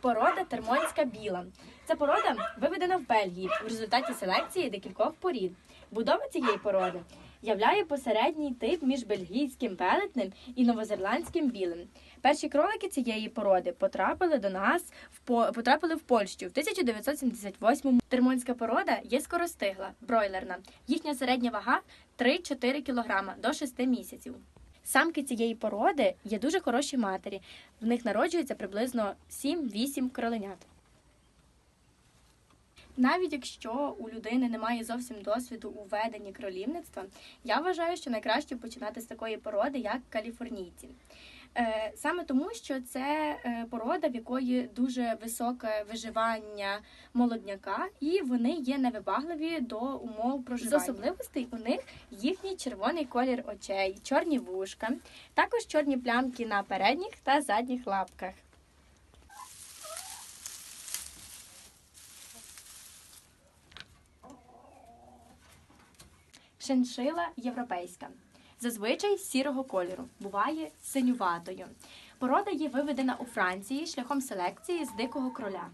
Порода термонська біла. Ця порода виведена в Бельгії в результаті селекції декількох порід. Будова цієї породи являє посередній тип між бельгійським велетнем і новозеландським білим. Перші кролики цієї породи потрапили до нас в По- потрапили в Польщу в 1978 Термонська порода є скоростигла, бройлерна. Їхня середня вага 3-4 кг до 6 місяців. Самки цієї породи є дуже хороші матері. В них народжується приблизно 7-8 кроленят. Навіть якщо у людини немає зовсім досвіду у веденні кролівництва, я вважаю, що найкраще починати з такої породи, як каліфорнійці. Е, Саме тому, що це е, порода, в якої дуже високе виживання молодняка, і вони є невибагливі до умов проживання. З особливостей у них їхній червоний колір очей, чорні вушка, також чорні плямки на передніх та задніх лапках. Шиншила європейська. Зазвичай сірого кольору, буває синюватою. Порода є виведена у Франції шляхом селекції з дикого кроля.